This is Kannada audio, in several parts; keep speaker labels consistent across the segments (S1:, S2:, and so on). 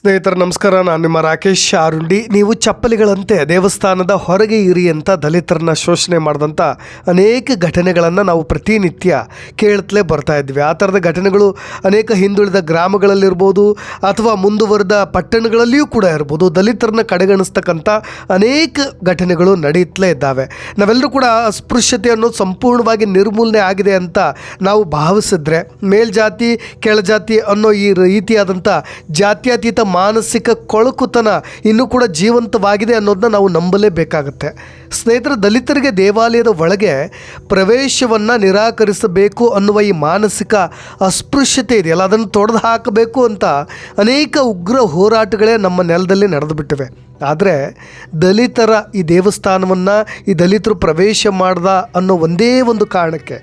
S1: ಸ್ನೇಹಿತರೆ, ನಮಸ್ಕಾರ. ನಾನು ನಿಮ್ಮ ರಾಕೇಶ್ ಆರುಂಡಿ. ನೀವು ಚಪ್ಪಲಿಗಳಂತೆ ದೇವಸ್ಥಾನದ ಹೊರಗೆ ಇರಿ ಅಂತ ದಲಿತರನ್ನ ಶೋಷಣೆ ಮಾಡಿದಂಥ ಅನೇಕ ಘಟನೆಗಳನ್ನು ನಾವು ಪ್ರತಿನಿತ್ಯ ಕೇಳುತ್ತಲೇ ಬರ್ತಾ ಇದ್ವಿ. ಆ ಥರದ ಘಟನೆಗಳು ಅನೇಕ ಹಿಂದುಳಿದ ಗ್ರಾಮಗಳಲ್ಲಿರ್ಬೋದು ಅಥವಾ ಮುಂದುವರೆದ ಪಟ್ಟಣಗಳಲ್ಲಿಯೂ ಕೂಡ ಇರ್ಬೋದು. ದಲಿತರನ್ನ ಕಡೆಗಣಿಸ್ತಕ್ಕಂಥ ಅನೇಕ ಘಟನೆಗಳು ನಡೆಯುತ್ತಲೇ ಇದ್ದಾವೆ. ನಾವೆಲ್ಲರೂ ಕೂಡ ಅಸ್ಪೃಶ್ಯತೆ ಅನ್ನೋದು ಸಂಪೂರ್ಣವಾಗಿ ನಿರ್ಮೂಲನೆ ಆಗಿದೆ ಅಂತ ನಾವು ಭಾವಿಸಿದ್ರೆ, ಮೇಲ್ಜಾತಿ, ಕೆಳಜಾತಿ ಅನ್ನೋ ಈ ರೀತಿಯಾದಂಥ ಜಾತ್ಯತೀತ ಮಾನಸಿಕ ಕೊಳಕುತನ ಇನ್ನೂ ಕೂಡ ಜೀವಂತವಾಗಿದೆ ಅನ್ನೋದನ್ನ ನಾವು ನಂಬಲೇಬೇಕಾಗತ್ತೆ. ಸ್ನೇಹಿತರ, ದಲಿತರಿಗೆ ದೇವಾಲಯದ ಒಳಗೆ ಪ್ರವೇಶವನ್ನು ನಿರಾಕರಿಸಬೇಕು ಅನ್ನುವ ಈ ಮಾನಸಿಕ ಅಸ್ಪೃಶ್ಯತೆ ಇದೆಯಲ್ಲ ಅದನ್ನು ತೊಡೆದು ಹಾಕಬೇಕು ಅಂತ ಅನೇಕ ಉಗ್ರ ಹೋರಾಟಗಳೇ ನಮ್ಮ ನೆಲದಲ್ಲಿ ನಡೆದುಬಿಟ್ಟಿವೆ. ಆದರೆ ದಲಿತರ ಈ ದೇವಸ್ಥಾನವನ್ನು, ಈ ದಲಿತರು ಪ್ರವೇಶ ಮಾಡ್ದ ಅನ್ನೋ ಒಂದೇ ಒಂದು ಕಾರಣಕ್ಕೆ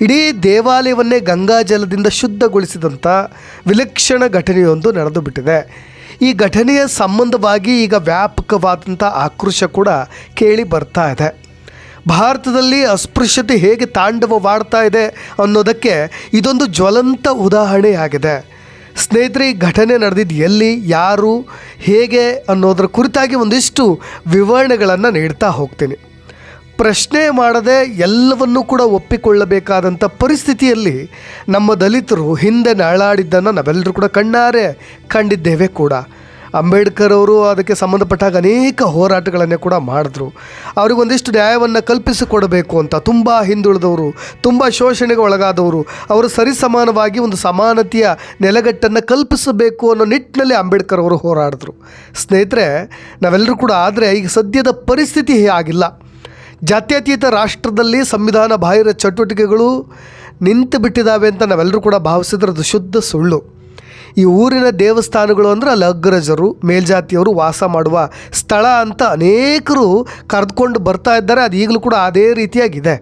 S1: ಇಡೀ ದೇವಾಲಯವನ್ನೇ ಗಂಗಾಜಲದಿಂದ ಶುದ್ಧಗೊಳಿಸಿದಂಥ ವಿಲಕ್ಷಣ ಘಟನೆಯೊಂದು ನಡೆದು ಬಿಟ್ಟಿದೆ ಈ ಘಟನೆಯ ಸಂಬಂಧವಾಗಿ ಈಗ ವ್ಯಾಪಕವಾದಂಥ ಆಕ್ರೋಶ ಕೂಡ ಕೇಳಿ ಬರ್ತಾ ಇದೆ. ಭಾರತದಲ್ಲಿ ಅಸ್ಪೃಶ್ಯತೆ ಹೇಗೆ ತಾಂಡವವಾಡ್ತಾ ಇದೆ ಅನ್ನೋದಕ್ಕೆ ಇದೊಂದು ಜ್ವಲಂತ ಉದಾಹರಣೆಯಾಗಿದೆ. ಸ್ನೇಹಿತರೆ, ಈ ಘಟನೆ ನಡೆದಿದ್ದು ಎಲ್ಲಿ, ಯಾರು, ಹೇಗೆ ಅನ್ನೋದರ ಕುರಿತಾಗಿ ಒಂದಿಷ್ಟು ವಿವರಣೆಗಳನ್ನು ನೀಡ್ತಾ ಹೋಗ್ತೀನಿ. ಪ್ರಶ್ನೆ ಮಾಡದೆ ಎಲ್ಲವನ್ನೂ ಕೂಡ ಒಪ್ಪಿಕೊಳ್ಳಬೇಕಾದಂಥ ಪರಿಸ್ಥಿತಿಯಲ್ಲಿ ನಮ್ಮ ದಲಿತರು ಹಿಂದೆ ನರಳಾಡಿದ್ದನ್ನು ನಾವೆಲ್ಲರೂ ಕೂಡ ಕಣ್ಣಾರೆ ಕಂಡಿದ್ದೇವೆ ಕೂಡ. ಅಂಬೇಡ್ಕರ್ ಅವರು ಅದಕ್ಕೆ ಸಂಬಂಧಪಟ್ಟಾಗ ಅನೇಕ ಹೋರಾಟಗಳನ್ನೇ ಕೂಡ ಮಾಡಿದ್ರು. ಅವರಿಗೊಂದಿಷ್ಟು ನ್ಯಾಯವನ್ನು ಕಲ್ಪಿಸಿಕೊಡಬೇಕು ಅಂತ ತುಂಬ ಹಿಂದುಳಿದವರು, ತುಂಬ ಶೋಷಣೆಗೆ ಒಳಗಾದವರು, ಅವರು ಸರಿಸಮಾನವಾಗಿ ಒಂದು ಸಮಾನತೆಯ ನೆಲೆಗಟ್ಟನ್ನು ಕಲ್ಪಿಸಬೇಕು ಅನ್ನೋ ನಿಟ್ಟಿನಲ್ಲಿ ಅಂಬೇಡ್ಕರ್ ಅವರು ಹೋರಾಡಿದ್ರು. ಸ್ನೇಹಿತರೆ, ನಾವೆಲ್ಲರೂ ಕೂಡ ಆದರೆ ಈಗ ಸದ್ಯದ ಪರಿಸ್ಥಿತಿ ಆಗಿಲ್ಲ. ಜಾತ್ಯತೀತ ರಾಷ್ಟ್ರದಲ್ಲಿ ಸಂವಿಧಾನ ಬಾಹಿರ ಚಟುವಟಿಕೆಗಳು ನಿಂತು ಬಿಟ್ಟಿದ್ದಾವೆ ಅಂತ ನಾವೆಲ್ಲರೂ ಕೂಡ ಭಾವಿಸಿದ್ರೆ ಅದು ಶುದ್ಧ ಸುಳ್ಳು. ಈ ಊರಿನ ದೇವಸ್ಥಾನಗಳು ಅಂದರೆ ಅಲ್ಲಿ ಅಗ್ರಜರು, ಮೇಲ್ಜಾತಿಯವರು ವಾಸ ಮಾಡುವ ಸ್ಥಳ ಅಂತ ಅನೇಕರು ಕರೆದುಕೊಂಡು ಬರ್ತಾ ಇದ್ದಾರೆ. ಅದು ಈಗಲೂ ಕೂಡ ಅದೇ ರೀತಿಯಾಗಿದೆ.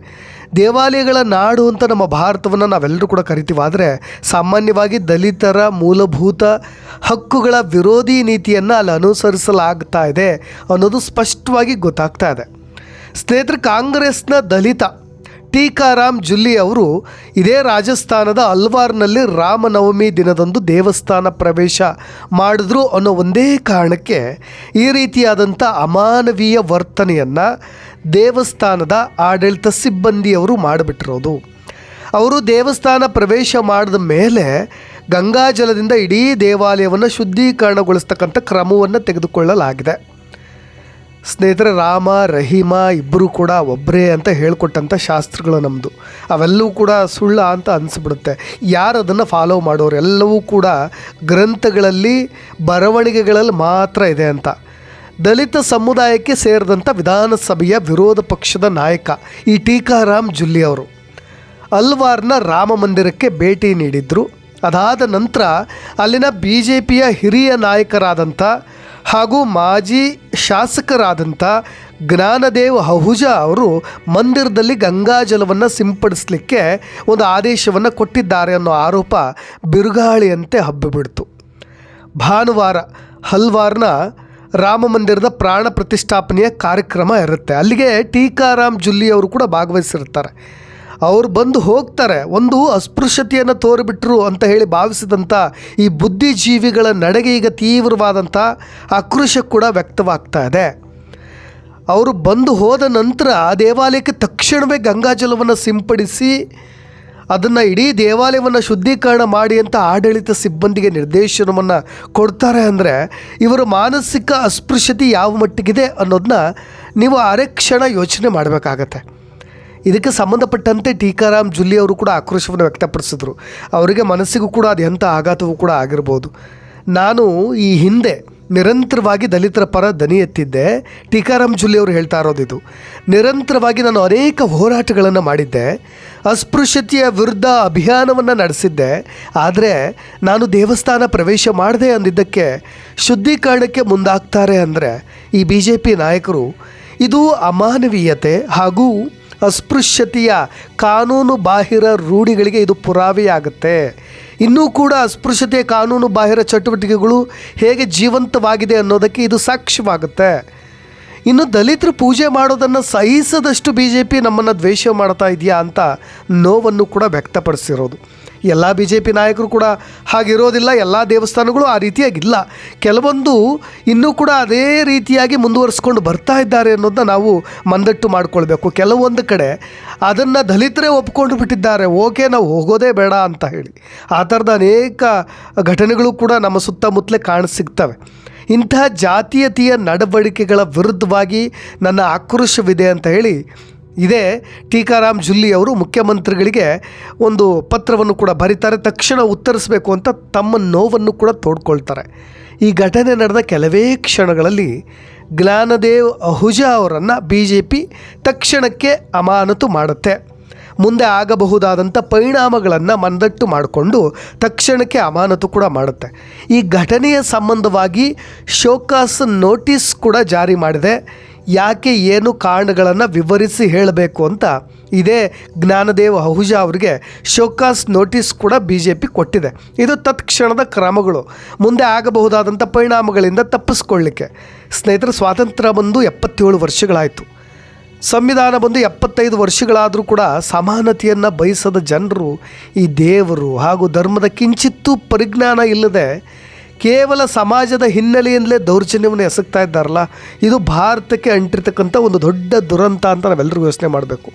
S1: ದೇವಾಲಯಗಳ ನಾಡು ಅಂತ ನಮ್ಮ ಭಾರತವನ್ನು ನಾವೆಲ್ಲರೂ ಕೂಡ ಕರಿತೀವಾದರೆ ಸಾಮಾನ್ಯವಾಗಿ ದಲಿತರ ಮೂಲಭೂತ ಹಕ್ಕುಗಳ ವಿರೋಧಿ ನೀತಿಯನ್ನು ಅಲ್ಲಿ ಅನುಸರಿಸಲಾಗ್ತಾ ಇದೆ ಅನ್ನೋದು ಸ್ಪಷ್ಟವಾಗಿ ಗೊತ್ತಾಗ್ತಾ ಇದೆ. ಸ್ನೇಹಿತರೆ, ಕಾಂಗ್ರೆಸ್ನ ದಲಿತ ಟೀಕಾರಾಮ್ ಜುಲ್ಲಿ ಅವರು ಇದೇ ರಾಜಸ್ಥಾನದ ಅಲ್ವಾರ್ನಲ್ಲಿ ರಾಮನವಮಿ ದಿನದಂದು ದೇವಸ್ಥಾನ ಪ್ರವೇಶ ಮಾಡಿದ್ರು ಅನ್ನೋ ಒಂದೇ ಕಾರಣಕ್ಕೆ ಈ ರೀತಿಯಾದಂಥ ಅಮಾನವೀಯ ವರ್ತನೆಯನ್ನು ದೇವಸ್ಥಾನದ ಆಡಳಿತ ಸಿಬ್ಬಂದಿಯವರು ಮಾಡಿಬಿಟ್ಟಿರೋದು. ಅವರು ದೇವಸ್ಥಾನ ಪ್ರವೇಶ ಮಾಡಿದ ಮೇಲೆ ಗಂಗಾಜಲದಿಂದ ಇಡೀ ದೇವಾಲಯವನ್ನು ಶುದ್ಧೀಕರಣಗೊಳಿಸ್ತಕ್ಕಂಥ ಕ್ರಮವನ್ನು ತೆಗೆದುಕೊಳ್ಳಲಾಗಿದೆ. ಸ್ನೇಹಿತರೆ, ರಾಮ, ರಹೀಮ ಇಬ್ಬರು ಕೂಡ ಒಬ್ಬರೇ ಅಂತ ಹೇಳ್ಕೊಟ್ಟಂಥ ಶಾಸ್ತ್ರಗಳು ನಮ್ಮದು ಅವೆಲ್ಲವೂ ಕೂಡ ಸುಳ್ಳ ಅಂತ ಅನಿಸ್ಬಿಡುತ್ತೆ. ಯಾರು ಅದನ್ನು ಫಾಲೋ ಮಾಡೋರು? ಎಲ್ಲವೂ ಕೂಡ ಗ್ರಂಥಗಳಲ್ಲಿ, ಬರವಣಿಗೆಗಳಲ್ಲಿ ಮಾತ್ರ ಇದೆ ಅಂತ. ದಲಿತ ಸಮುದಾಯಕ್ಕೆ ಸೇರಿದಂಥ ವಿಧಾನಸಭೆಯ ವಿರೋಧ ಪಕ್ಷದ ನಾಯಕ ಈ ಟೀಕಾರಾಮ್ ಜುಲ್ಲಿ ಅವರು. ಅಲ್ವಾರ್ನ ರಾಮ ಮಂದಿರಕ್ಕೆ ಭೇಟಿ ನೀಡಿದ್ರು. ಅದಾದ ನಂತರ ಅಲ್ಲಿನ ಬಿ ಜೆ ಪಿಯ ಹಿರಿಯ ನಾಯಕರಾದಂಥ ಹಾಗೂ ಮಾಜಿ ಶಾಸಕರಾದಂಥ ಜ್ಞಾನದೇವ್ ಅಹುಜಾ ಅವರು ಮಂದಿರದಲ್ಲಿ ಗಂಗಾಜಲವನ್ನು ಸಿಂಪಡಿಸಲಿಕ್ಕೆ ಒಂದು ಆದೇಶವನ್ನು ಕೊಟ್ಟಿದ್ದಾರೆ ಅನ್ನೋ ಆರೋಪ ಬಿರುಗಾಳಿಯಂತೆ ಹಬ್ಬಿಬಿಡ್ತು. ಭಾನುವಾರ ಹಲ್ವಾರ್ನ ರಾಮ ಮಂದಿರದ ಪ್ರಾಣ ಪ್ರತಿಷ್ಠಾಪನೆಯ ಕಾರ್ಯಕ್ರಮ ಇರುತ್ತೆ. ಅಲ್ಲಿಗೆ ಟೀಕಾರಾಮ್ ಜುಲ್ಲಿ ಅವರು ಕೂಡ ಭಾಗವಹಿಸಿರ್ತಾರೆ. ಅವ್ರು ಬಂದು ಹೋಗ್ತಾರೆ. ಒಂದು ಅಸ್ಪೃಶ್ಯತೆಯನ್ನು ತೋರಿಬಿಟ್ರು ಅಂತ ಹೇಳಿ ಭಾವಿಸಿದಂಥ ಈ ಬುದ್ಧಿಜೀವಿಗಳ ನಡೆಗೆ ಈಗ ತೀವ್ರವಾದಂಥ ಆಕ್ರೋಶ ಕೂಡ ವ್ಯಕ್ತವಾಗ್ತಾ ಇದೆ. ಅವರು ಬಂದು ಹೋದ ನಂತರ ಆ ದೇವಾಲಯಕ್ಕೆ ತಕ್ಷಣವೇ ಗಂಗಾಜಲವನ್ನು ಸಿಂಪಡಿಸಿ ಅದನ್ನು ಇಡೀ ದೇವಾಲಯವನ್ನು ಶುದ್ಧೀಕರಣ ಮಾಡಿ ಅಂತ ಆಡಳಿತ ಸಿಬ್ಬಂದಿಗೆ ನಿರ್ದೇಶನವನ್ನು ಕೊಡ್ತಾರೆ ಅಂದರೆ ಇವರ ಮಾನಸಿಕ ಅಸ್ಪೃಶ್ಯತೆ ಯಾವ ಮಟ್ಟಿಗಿದೆ ಅನ್ನೋದನ್ನ ನೀವು ಅರೆಕ್ಷಣ ಯೋಚನೆ ಮಾಡಬೇಕಾಗತ್ತೆ. ಇದಕ್ಕೆ ಸಂಬಂಧಪಟ್ಟಂತೆ ಟೀಕಾರಾಮ್ ಜುಲ್ಲಿ ಅವರು ಕೂಡ ಆಕ್ರೋಶವನ್ನು ವ್ಯಕ್ತಪಡಿಸಿದರು. ಅವರಿಗೆ ಮನಸ್ಸಿಗೂ ಕೂಡ ಅದು ಎಂಥ ಆಘಾತವೂ ಕೂಡ ಆಗಿರ್ಬೋದು. ನಾನು ಈ ಹಿಂದೆ ನಿರಂತರವಾಗಿ ದಲಿತರ ಪರ ದನಿ ಎತ್ತಿದ್ದೆ. ಟೀಕಾರಾಮ್ ಜುಲ್ಲಿ ಅವರು ಹೇಳ್ತಾ ಇದು. ನಿರಂತರವಾಗಿ ನಾನು ಅನೇಕ ಹೋರಾಟಗಳನ್ನು ಮಾಡಿದ್ದೆ. ಅಸ್ಪೃಶ್ಯತೆಯ ವಿರುದ್ಧ ಅಭಿಯಾನವನ್ನು ನಡೆಸಿದ್ದೆ. ಆದರೆ ನಾನು ದೇವಸ್ಥಾನ ಪ್ರವೇಶ ಮಾಡದೆ ಅಂದಿದ್ದಕ್ಕೆ ಶುದ್ಧೀಕರಣಕ್ಕೆ ಮುಂದಾಗ್ತಾರೆ ಅಂದರೆ ಈ ಬಿ ಜೆ ಪಿ ನಾಯಕರು. ಇದು ಅಮಾನವೀಯತೆ ಹಾಗೂ ಅಸ್ಪೃಶ್ಯತೆಯ ಕಾನೂನು ಬಾಹಿರ ರೂಢಿಗಳಿಗೆ ಇದು ಪುರಾವೆಯಾಗುತ್ತೆ. ಇನ್ನೂ ಕೂಡ ಅಸ್ಪೃಶ್ಯತೆಯ ಕಾನೂನು ಬಾಹಿರ ಚಟುವಟಿಕೆಗಳು ಹೇಗೆ ಜೀವಂತವಾಗಿದೆ ಅನ್ನೋದಕ್ಕೆ ಇದು ಸಾಕ್ಷ್ಯವಾಗುತ್ತೆ. ಇನ್ನು ದಲಿತರು ಪೂಜೆ ಮಾಡೋದನ್ನು ಸಹಿಸದಷ್ಟು ಬಿ ಜೆ ಪಿ ನಮ್ಮನ್ನು ದ್ವೇಷ ಮಾಡ್ತಾ ಇದೆಯಾ ಅಂತ ನೋವನ್ನು ಕೂಡ ವ್ಯಕ್ತಪಡಿಸಿರೋದು. ಎಲ್ಲ ಬಿ ಜೆ ಪಿ ನಾಯಕರು ಕೂಡ ಹಾಗಿರೋದಿಲ್ಲ, ಎಲ್ಲ ದೇವಸ್ಥಾನಗಳು ಆ ರೀತಿಯಾಗಿಲ್ಲ. ಕೆಲವೊಂದು ಇನ್ನೂ ಕೂಡ ಅದೇ ರೀತಿಯಾಗಿ ಮುಂದುವರಿಸ್ಕೊಂಡು ಬರ್ತಾ ಇದ್ದಾರೆ ಅನ್ನೋದನ್ನ ನಾವು ಮಂದಟ್ಟು ಮಾಡಿಕೊಳ್ಬೇಕು. ಕೆಲವೊಂದು ಕಡೆ ಅದನ್ನು ದಲಿತರೇ ಒಪ್ಕೊಂಡು ಬಿಟ್ಟಿದ್ದಾರೆ, ಓಕೆ ನಾವು ಹೋಗೋದೇ ಬೇಡ ಅಂತ ಹೇಳಿ. ಆ ಥರದ ಅನೇಕ ಘಟನೆಗಳು ಕೂಡ ನಮ್ಮ ಸುತ್ತಮುತ್ತಲೇ ಕಾಣಸಿಗ್ತವೆ. ಇಂತಹ ಜಾತೀಯತೆಯ ನಡವಳಿಕೆಗಳ ವಿರುದ್ಧವಾಗಿ ನನ್ನ ಆಕ್ರೋಶವಿದೆ ಅಂತ ಹೇಳಿ ಇದೇ ಟೀಕಾರಾಮ್ ಜುಲ್ಲಿ ಅವರು ಮುಖ್ಯಮಂತ್ರಿಗಳಿಗೆ ಒಂದು ಪತ್ರವನ್ನು ಕೂಡ ಬರೀತಾರೆ. ತಕ್ಷಣ ಉತ್ತರಿಸಬೇಕು ಅಂತ ತಮ್ಮ ನೋವನ್ನು ಕೂಡ ತೋಡ್ಕೊಳ್ತಾರೆ. ಈ ಘಟನೆ ನಡೆದ ಕೆಲವೇ ಕ್ಷಣಗಳಲ್ಲಿ ಜ್ಞಾನದೇವ್ ಅಹುಜಾ ಅವರನ್ನು ಬಿ ಜೆ ಪಿ ತಕ್ಷಣಕ್ಕೆ ಅಮಾನತು ಮಾಡುತ್ತೆ. ಮುಂದೆ ಆಗಬಹುದಾದಂಥ ಪರಿಣಾಮಗಳನ್ನು ಮನದಟ್ಟು ಮಾಡಿಕೊಂಡು ತಕ್ಷಣಕ್ಕೆ ಅಮಾನತು ಕೂಡ ಮಾಡುತ್ತೆ. ಈ ಘಟನೆಯ ಸಂಬಂಧವಾಗಿ ಶೋಕಾಸ್ ನೋಟಿಸ್ ಕೂಡ ಜಾರಿ ಮಾಡಿದೆ. ಯಾಕೆ ಏನು ಕಾರಣಗಳನ್ನು ವಿವರಿಸಿ ಹೇಳಬೇಕು ಅಂತ ಇದೇ ಜ್ಞಾನದೇವ ಅಹುಜಾ ಅವರಿಗೆ ಶೋಕಾಸ್ ನೋಟಿಸ್ ಕೂಡ ಬಿ ಜೆ ಪಿ ಕೊಟ್ಟಿದೆ. ಇದು ತತ್ಕ್ಷಣದ ಕ್ರಮಗಳು. ಮುಂದೆ ಆಗಬಹುದಾದಂಥ ಪರಿಣಾಮಗಳಿಂದ ತಪ್ಪಿಸ್ಕೊಳ್ಳಿಕ್ಕೆ. ಸ್ನೇಹಿತರೆ, ಸ್ವಾತಂತ್ರ್ಯ ಬಂದು ಎಪ್ಪತ್ತೇಳು ವರ್ಷಗಳಾಯಿತು. ಸಂವಿಧಾನ ಬಂದು ಎಪ್ಪತ್ತೈದು ವರ್ಷಗಳಾದರೂ ಕೂಡ ಸಮಾನತೆಯನ್ನು ಬಯಸದ ಜನರು ಈ ದೇವರು ಹಾಗೂ ಧರ್ಮದ ಕಿಂಚಿತ್ತೂ ಪರಿಜ್ಞಾನ ಇಲ್ಲದೆ ಕೇವಲ ಸಮಾಜದ ಹಿನ್ನೆಲೆಯಿಂದಲೇ ದೌರ್ಜನ್ಯವನ್ನು ಎಸಗ್ತಾ ಇದ್ದಾರಲ್ಲ, ಇದು ಭಾರತಕ್ಕೆ ಅಂಟಿರ್ತಕ್ಕಂಥ ಒಂದು ದೊಡ್ಡ ದುರಂತ ಅಂತ ನಾವೆಲ್ಲರೂ ಯೋಚನೆ ಮಾಡಬೇಕು.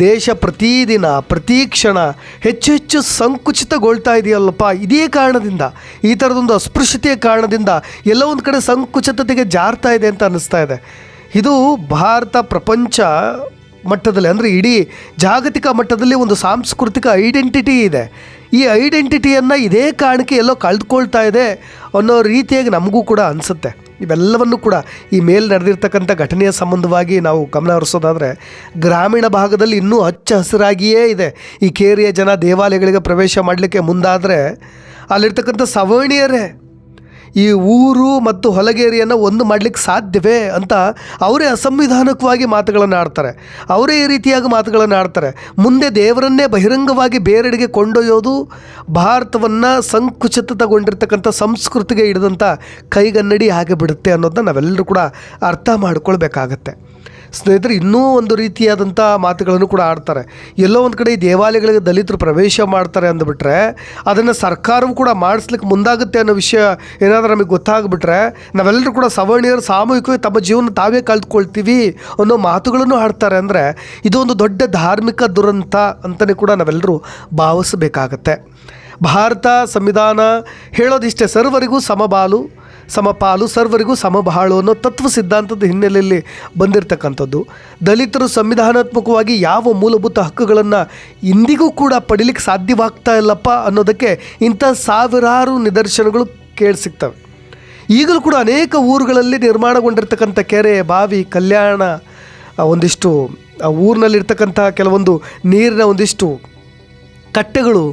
S1: ದೇಶ ಪ್ರತಿದಿನ, ಪ್ರತಿ ಕ್ಷಣ ಹೆಚ್ಚು ಹೆಚ್ಚು ಸಂಕುಚಿತಗೊಳ್ತಾ ಇದೆಯಲ್ಲಪ್ಪ. ಇದೇ ಕಾರಣದಿಂದ, ಈ ಥರದೊಂದು ಅಸ್ಪೃಶ್ಯತೆಯ ಕಾರಣದಿಂದ ಎಲ್ಲ ಒಂದು ಕಡೆ ಸಂಕುಚಿತತೆಗೆ ಜಾರ್ತಾ ಇದೆ ಅಂತ ಅನ್ನಿಸ್ತಾ ಇದೆ. ಇದು ಭಾರತ ಪ್ರಪಂಚ ಮಟ್ಟದಲ್ಲಿ, ಅಂದರೆ ಇಡೀ ಜಾಗತಿಕ ಮಟ್ಟದಲ್ಲಿ ಒಂದು ಸಾಂಸ್ಕೃತಿಕ ಐಡೆಂಟಿಟಿ ಇದೆ. ಈ ಐಡೆಂಟಿಟಿಯನ್ನು ಇದೇ ಕಾರಣಕ್ಕೆ ಎಲ್ಲೋ ಕಳೆದುಕೊಳ್ತಾ ಇದೆ ಅನ್ನೋ ರೀತಿಯಾಗಿ ನಮಗೂ ಕೂಡ ಅನಿಸುತ್ತೆ. ಇವೆಲ್ಲವನ್ನು ಕೂಡ ಈ ಮೇಲೆ ನಡೆದಿರ್ತಕ್ಕಂಥ ಘಟನೆಯ ಸಂಬಂಧವಾಗಿ ನಾವು ಗಮನ ಹರಿಸೋದಾದರೆ, ಗ್ರಾಮೀಣ ಭಾಗದಲ್ಲಿ ಇನ್ನೂ ಹಚ್ಚ ಹಸಿರಾಗಿಯೇ ಇದೆ. ಈ ಕೇರಿಯ ಜನ ದೇವಾಲಯಗಳಿಗೆ ಪ್ರವೇಶ ಮಾಡಲಿಕ್ಕೆ ಮುಂದಾದರೆ, ಅಲ್ಲಿರ್ತಕ್ಕಂಥ ಸವರ್ಣೀಯರೇ ಈ ಊರು ಮತ್ತು ಹೊಲಗೇರಿಯನ್ನು ಒಂದು ಮಾಡಲಿಕ್ಕೆ ಸಾಧ್ಯವೇ ಅಂತ ಅವರೇ ಅಸಂವಿಧಾನಕವಾಗಿ ಮಾತುಗಳನ್ನು ಆಡ್ತಾರೆ. ಅವರೇ ಈ ರೀತಿಯಾಗಿ ಮಾತುಗಳನ್ನು ಆಡ್ತಾರೆ. ಮುಂದೆ ದೇವರನ್ನೇ ಬಹಿರಂಗವಾಗಿ ಬೇರೆಡೆಗೆ ಕೊಂಡೊಯ್ಯೋದು ಭಾರತವನ್ನು ಸಂಕುಚಿತಗೊಂಡಿರ್ತಕ್ಕಂಥ ಸಂಸ್ಕೃತಿಗೆ ಹಿಡಿದಂಥ ಕೈಗನ್ನಡಿ ಹಾಗೆ ಬಿಡುತ್ತೆ ಅನ್ನೋದನ್ನ ನಾವೆಲ್ಲರೂ ಕೂಡ ಅರ್ಥ ಮಾಡ್ಕೊಳ್ಬೇಕಾಗತ್ತೆ. ಸ್ನೇಹಿತರೆ, ಇನ್ನೂ ಒಂದು ರೀತಿಯಾದಂಥ ಮಾತುಗಳನ್ನು ಕೂಡ ಆಡ್ತಾರೆ. ಎಲ್ಲೋ ಒಂದು ಕಡೆ ಈ ದೇವಾಲಯಗಳಿಗೆ ದಲಿತರು ಪ್ರವೇಶ ಮಾಡ್ತಾರೆ ಅಂದ್ಬಿಟ್ರೆ, ಅದನ್ನು ಸರ್ಕಾರವು ಕೂಡ ಮಾಡಿಸ್ಲಿಕ್ಕೆ ಮುಂದಾಗುತ್ತೆ ಅನ್ನೋ ವಿಷಯ ಏನಾದರೂ ನಮಗೆ ಗೊತ್ತಾಗ್ಬಿಟ್ರೆ, ನಾವೆಲ್ಲರೂ ಕೂಡ ಸವರ್ಣೀಯರು ಸಾಮೂಹಿಕವಾಗಿ ತಮ್ಮ ಜೀವನ ತಾವೇ ಕಳೆದುಕೊಳ್ತೀವಿ ಅನ್ನೋ ಮಾತುಗಳನ್ನು ಆಡ್ತಾರೆ ಅಂದರೆ, ಇದೊಂದು ದೊಡ್ಡ ಧಾರ್ಮಿಕ ದುರಂತ ಅಂತಲೇ ಕೂಡ ನಾವೆಲ್ಲರೂ ಭಾವಿಸಬೇಕಾಗತ್ತೆ. ಭಾರತ ಸಂವಿಧಾನ ಹೇಳೋದಿಷ್ಟೇ ಸರ್ವರಿಗೂ ಸಮಬಾಲು. ಸಮಪಾಲು ಸರ್ವರಿಗೂ ಸಮಬಾಳು ಅನ್ನೋ ತತ್ವ ಸಿದ್ಧಾಂತದ ಹಿನ್ನೆಲೆಯಲ್ಲಿ ಬಂದಿರತಕ್ಕಂಥದ್ದು. ದಲಿತರು ಸಂವಿಧಾನಾತ್ಮಕವಾಗಿ ಯಾವ ಮೂಲಭೂತ ಹಕ್ಕುಗಳನ್ನು ಇಂದಿಗೂ ಕೂಡ ಪಡಿಲಿಕ್ಕೆ ಸಾಧ್ಯವಾಗ್ತಾ ಇಲ್ಲಪ್ಪ ಅನ್ನೋದಕ್ಕೆ ಇಂಥ ಸಾವಿರಾರು ನಿದರ್ಶನಗಳು ಕೇಳಿ ಸಿಗ್ತವೆ. ಈಗಲೂ ಕೂಡ ಅನೇಕ ಊರುಗಳಲ್ಲಿ ನಿರ್ಮಾಣಗೊಂಡಿರ್ತಕ್ಕಂಥ ಕೆರೆ, ಬಾವಿ, ಕಲ್ಯಾಣ ಒಂದಿಷ್ಟು ಊರಿನಲ್ಲಿರ್ತಕ್ಕಂಥ ಕೆಲವೊಂದು ನೀರಿನ ಒಂದಿಷ್ಟು ಕಟ್ಟೆಗಳು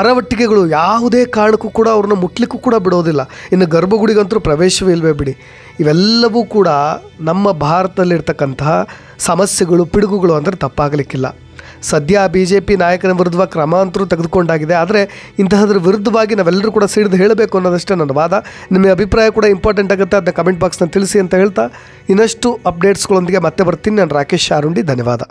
S1: ಅರವಟ್ಟಿಗೆಗಳು ಯಾವುದೇ ಕಾರಣಕ್ಕೂ ಕೂಡ ಅವ್ರನ್ನ ಮುಟ್ಲಿಕ್ಕೂ ಕೂಡ ಬಿಡೋದಿಲ್ಲ. ಇನ್ನು ಗರ್ಭಗುಡಿಗಂತೂ ಪ್ರವೇಶವೇ ಇಲ್ವೇ ಬಿಡಿ. ಇವೆಲ್ಲವೂ ಕೂಡ ನಮ್ಮ ಭಾರತದಲ್ಲಿರ್ತಕ್ಕಂತಹ ಸಮಸ್ಯೆಗಳು, ಪಿಡುಗುಗಳು ಅಂದರೆ ತಪ್ಪಾಗಲಿಕ್ಕಿಲ್ಲ. ಸದ್ಯ ಬಿ ಜೆ ಪಿ ನಾಯಕನ ವಿರುದ್ಧ ಕ್ರಮ ಅಂತರೂ ತೆಗೆದುಕೊಂಡಾಗಿದೆ. ಆದರೆ ಇಂತಹದ್ರ ವಿರುದ್ಧವಾಗಿ ನಾವೆಲ್ಲರೂ ಕೂಡ ಸಿಡಿದು ಹೇಳಬೇಕು ಅನ್ನೋದಷ್ಟೇ ನನ್ನ ವಾದ. ನಿಮ್ಮ ಅಭಿಪ್ರಾಯ ಕೂಡ ಇಂಪಾರ್ಟೆಂಟ್ ಆಗುತ್ತೆ, ಅದನ್ನ ಕಮೆಂಟ್ ಬಾಕ್ಸ್ನ ತಿಳಿಸಿ ಅಂತ ಹೇಳ್ತಾ, ಇನ್ನಷ್ಟು ಅಪ್ಡೇಟ್ಸ್ಗಳೊಂದಿಗೆ ಮತ್ತೆ ಬರ್ತೀನಿ. ನಾನು ರಾಕೇಶ್ ಶಾರುಂಡಿ ಧನ್ಯವಾದ.